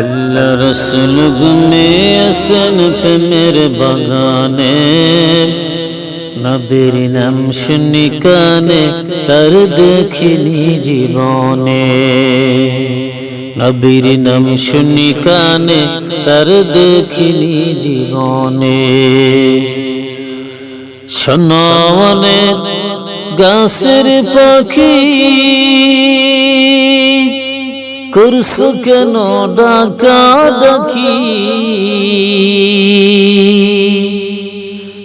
আল্লাহ রসুল গুনে আসনত মেরে বাগানে, নবীর নাম শুনি কানে, তার দেখিনি জীবনে। নবীর নাম শুনি কানে, তার দেখিনি জীবনে। শোনে গাছের পাখি করছ কেন? ডাকা ডাকি।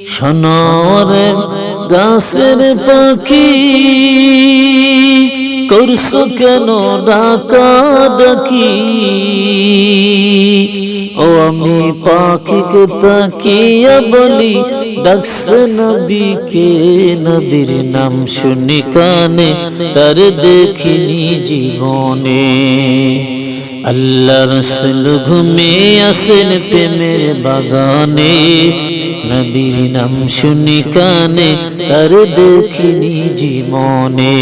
শোনরে গাছের পাখি। করছ কেন? ডাকা ডাকি। ও আমি পাখিকে তাকিয়া বলি ডাকস নবীকে নবীর নাম শুনি কানে, তার দেখিনি জীবনে। আল্লাহ রসুল ঘুমে আসেন প্রেমের বাগানে, নবীর নাম শুনি কানে, তার দেখিনি জীবনে।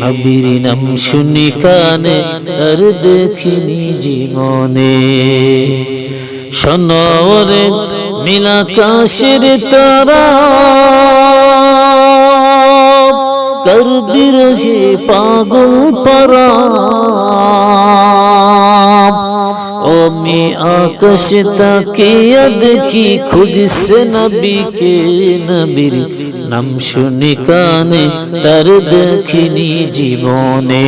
নবীর নাম শুনি কানে, তার দেখিনি জীবনে। সনরে নীলাকাশের তারা করবির সে পাগল পরা আমি আকাশ তাকিয়া দেখি খুঁজছে নবীকে, নবীর নাম শুনি কানে তার দেখিনি জীবনে।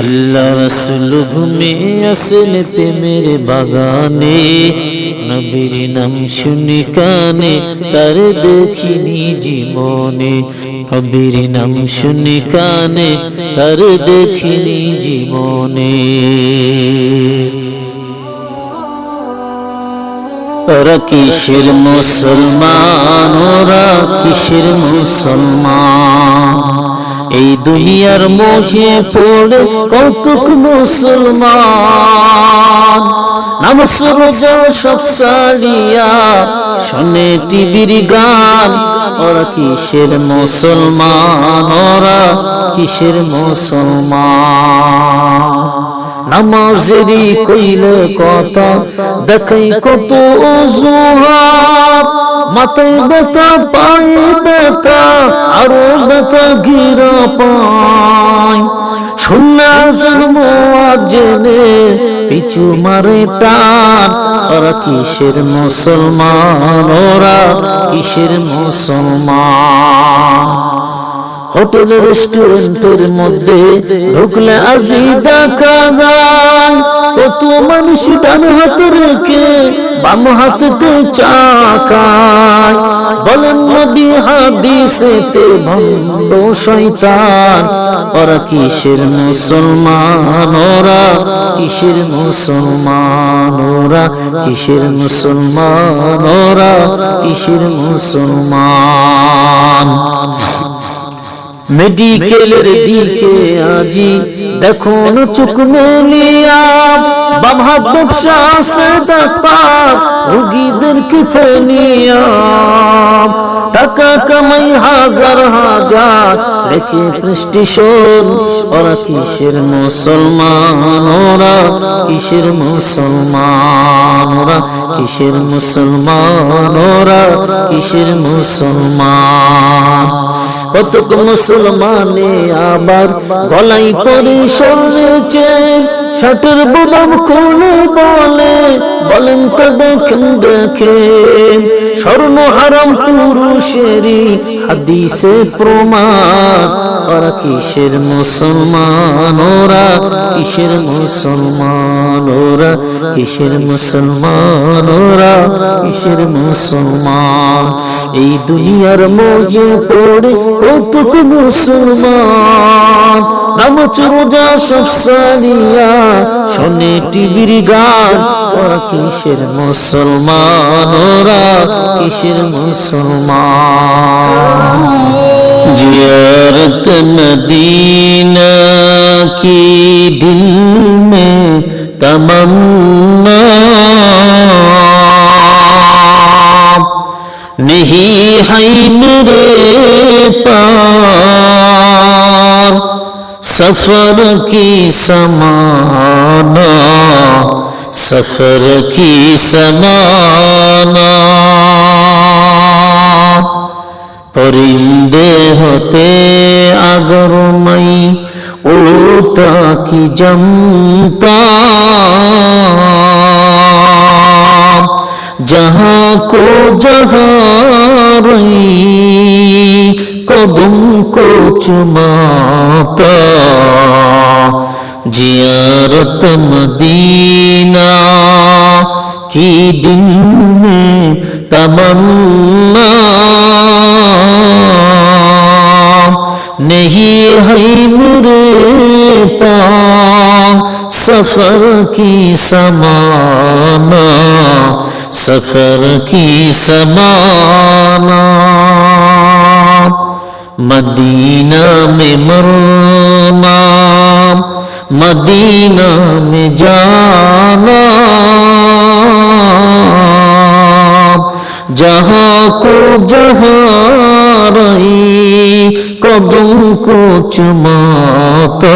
আল্লাহ রসুল ঘুমে আসেন প্রেমের বাগানে। নবীর নাম শুনি কানে, তার দেখিনি জীবনে। নবীর নাম শুনি কানে, তার দেখিনি জীবনে। ওরা কিসের মুসলমান, ওরা কিসের মুসলমান? এই দুনিয়ার মোহে পড়ে কৌতুক মুসলমান? নামাজ রোজা সব সারিয়া, শোনে টিভির গান। ওরা কিসের মুসলমান? ওরা কিসের মুসলমান? নামাজেরই কইলে কথা, দেখাই কত অজুহাত। মাথায় ব্যথা, পায়ে ব্যথা, আরও ব্যথা গিরা পায় শুননা জন্ম জেনে পিছু মারে প্রাণ। ওরা কিসের মুসলমান? ওরা কিসের মুসলমান? হোটেল রেস্টুরেন্টের মধ্যে ঢুকলে আজি দেখা যায় কত মানুষ ডান হাতে রেখে বাম হাতেতে চাকায়। বলেন নবী হাদিসেতে ভণ্ড শয়তান। ওরা কিসের মুসলমান ওরা? কিসের মুসলমান ওরা? কিসের মুসলমান ওরা? কিসের মুসলমান? মেডিকেলের দিকে আজি দেখুন চুক মেলিয়া হাত ব্যবসা আছে দেখা রুগীদেরকে ফেলিয়া টাকা কামাই হাজার হাজার, রেখে প্রেস্টিশন ওরা কিসের মুসলমান? ওরা কিসের মুসলমান? ওরা কিসের মুসলমান? ওরা কিসের মুসলমান? কতক মুসলমানে আবার গলাই পরে সরেছে শাটের বোদাম খুলে বলে, বলেন তো দেখেন দেখেন। স্বর্ণ হারাম পুরুষেরই হাদিসে প্রমাণ, ওরা কিসের মুসলমান, ওরা কিসের মুসলমান? মুসলমান ওরা কিসের মুসলমান ওরা কিসের মুসলমান? এই দুনিয়ার মোহে পড়ে কতক মুসলমান? নাম চোজা সব সালিয়া শোনে টিভির গান, ওরা কিসের মুসলমান ওরা কিসের মুসলমান? জিয়ারত মদিনা কি দিল মে تمنا نہیں ہے میرے پار سفر کی سمانا سفر کی سمانا পরিন্দে হতে আগরমাই উড়তা কি জমতা को जहाँ रही, कदम को चुमाता। जियारत मदीना की दिन में तमन्ना। नहीं है मेरे पास सफ़र की समाना। सफर की समाना मदीना में मरना मदीना में जाना जहाँ को जहाँ रही कदम को चुमाता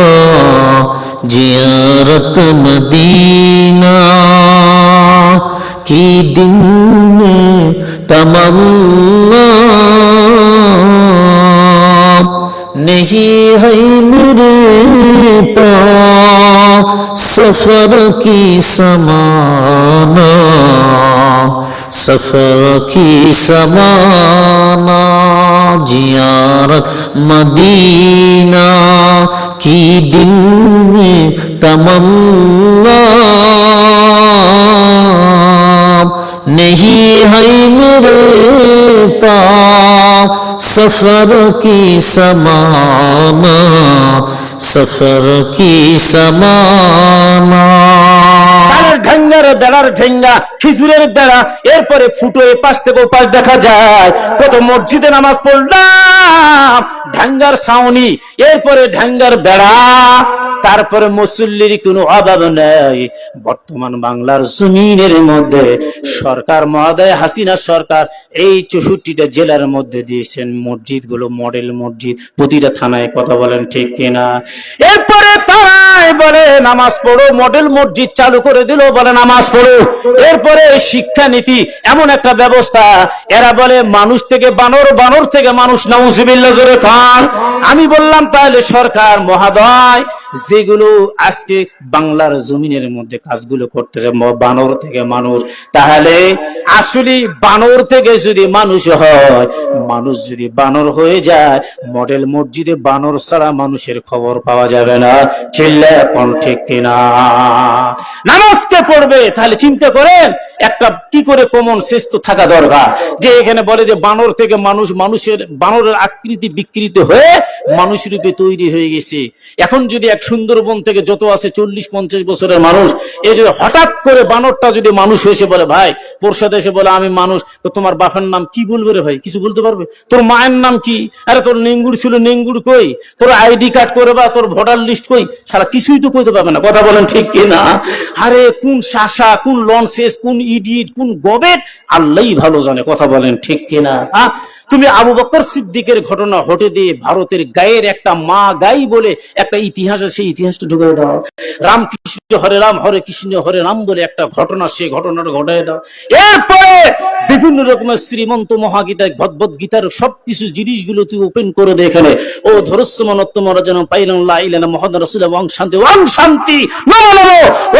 जियारत मदीना की दिन में तमन्ना नहीं है मेरे पास सफर की समाना सफर की समाना जियारत मदीना की दिल में तमन्ना नहीं है मेरे पास सफर की समाना सफर की समाना তালের ঢেঙ্গার বেড়ার ঢেঙ্গা খিজুরের বেড়া এরপরে ফুটো এ পাশ থেকে ও পাশ দেখা যায় কত মসজিদে নামাজ পড়লাম ঢাঙ্গার ছাউনি, এরপরে ঢাঙ্গার বেড়া, তারপরে মুসল্লির কোনো অভাব নেই। বর্তমান বাংলার জমিনের মধ্যে সরকার, মহাদয় হাসিনা সরকার এই চৌষট্টিটা জেলার মধ্যে দিয়েছেন মসজিদগুলো মডেল মসজিদ। প্রতিটা থানায় কথা বলেন ঠিক কিনা? এরপরে তারাই বলে নামাজ পড়ো মডেল মসজিদ চালু করে দিল বলে নামাজ পড়ো। এরপরে শিক্ষানীতি এমন একটা ব্যবস্থা, এরা বলে মানুষ থেকে বানর বানর থেকে মানুষ, নাউজুবিল্লাহ, জোরে খান আমি বললাম, তাহলে সরকার মহাদয় যেগুলো আজকে বাংলার জমিনের মধ্যে কাজগুলো করতেছে বানর থেকে মানুষ, তাহলে আসলে বানর থেকে যদি মানুষ হয়, মানুষ যদি বানর হয়ে যায়, মডেল মসজিদে বানর ছাড়া মানুষের খবর পাওয়া যাবে না। চিল্লে এখন ঠিক কিনা? নামাজকে পড়বে, তাহলে চিন্তা করেন, একটা কি করে কমন শেষ তো থাকা দরকার? যে এখানে বলে যে বানর থেকে মানুষ, মানুষের, বানরের আকৃতি বিকৃত হয়ে মানুষ রূপে তৈরি হয়ে গেছে। এখন যদি এক সুন্দরবন থেকে যত আছে চল্লিশ, পঞ্চাশ বছরের মানুষ এই যে হঠাৎ করে বানরটা যদি মানুষ হয়েছে বলে, ভাই প্রসাদ এসে বলে, আমি মানুষ। তো তোমার বাপের নাম কি বলবে রে ভাই? কিছু বলতে পারবে? তোর মায়ের নাম কি? আরে তোর নেঙ্গুড় ছিল নেঙ্গুড় কই? তোর আইডি কার্ড করে বা তোর ভোটার লিস্ট কই? সারা কিছুই তো কইতে পারবে না। কথা বলেন ঠিক কি না আরে কোন শাসা, কোন লনসেস কোন ইডিট কোন গবেট? আল্লাহই ভালো জানে, কথা বলেন ঠিক কিনা? হ্যাঁ তুমি আবু বকর সিদ্দিকের ঘটনা ঘটে দিয়ে ভারতের গায়ের একটা মা গাই বলে একটা ইতিহাস সেই ইতিহাসটা ঢুকে দাও। রামকৃষ্ণ হরে রাম, হরে কৃষ্ণ, হরে রাম বলে একটা ঘটনা, সেই ঘটনাটা ঘটাই দাও। এরপরে বিভিন্ন রকমের শ্রীমন্ত মহাগীতা, ভগবত গীতার সবকিছু জিনিসগুলো তুই ওপেন করে দে এখানে। ও ধরস্য মনত্তম যেন পাইলাম লাইলানা মহাদ রসুল ওয়াং শান্তি ওয়াং শান্তি।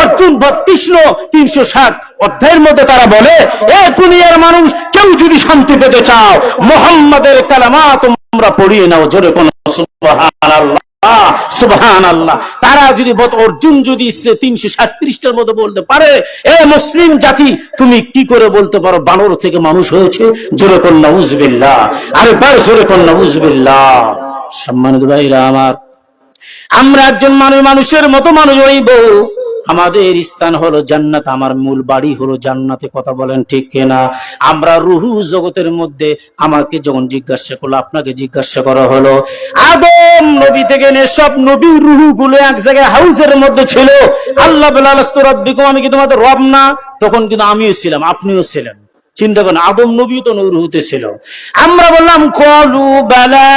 অর্জুন ভট কৃষ্ণ, তিনশো ষাট অধ্যায়ের মধ্যে তারা বলে, এ দুনিয়ার মানুষ কেউ যদি শান্তি পেতে চাও মোহাম্মদের কালামা তোমরা পড়িয়ে নাও জোরে কোন তারা যদি অর্জুন যদি তিনশো মধ্যে বলতে পারে, এ মুসলিম জাতি, তুমি কি করে বলতে পারো? বানর থেকে মানুষ হয়েছে? জোরে কন্যা উজবিল্লাহ আরে বার জোরে কন্যা উজবিল্লাহ সম্মানিত ভাইরা আমার, আমরা একজন মানুষ, মানুষের মতো মানুষ হইব। আমাদের স্থান হলো জান্নাত, আমার মূল বাড়ি হলো জান্নাতে, কথা বলেন ঠিক কিনা? আমরা রুহু জগতের মধ্যে আমাকে যখন জিজ্ঞাসা করল, আপনাকে জিজ্ঞাসা করা হলো, আদম নবী থেকে নে সব নবী রুহু গুলো এক জায়গায় হাউসের মধ্যে ছিল। আল্লাহ রব্বিকুম, আমি কি তোমাদের রব না? তখন কিন্তু আমিও ছিলাম, আপনিও ছিলেন। চিন্তা করেন, আদম নবী তো নৌরুহুতে ছিল। আমরা বললাম, কলু বেলা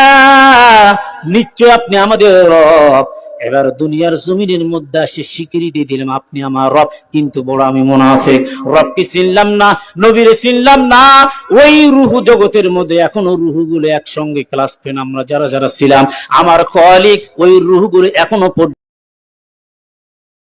নিশ্চয় আপনি আমাদের রব। এবার দুনিয়ার জমিনের মধ্যে আসে স্বীকৃতি দিলাম, আপনি আমার রব, কিন্তু বড় আমি মুনাফিক। রবকে চিনলাম না, নবীরে চিনলাম না, ওই রুহু জগতের মধ্যে এখনও রুহুগুলো একসঙ্গে ক্লাস পেন আমরা, যারা যারা ছিলাম, আমার কলিক ওই রুহুগুলো এখনও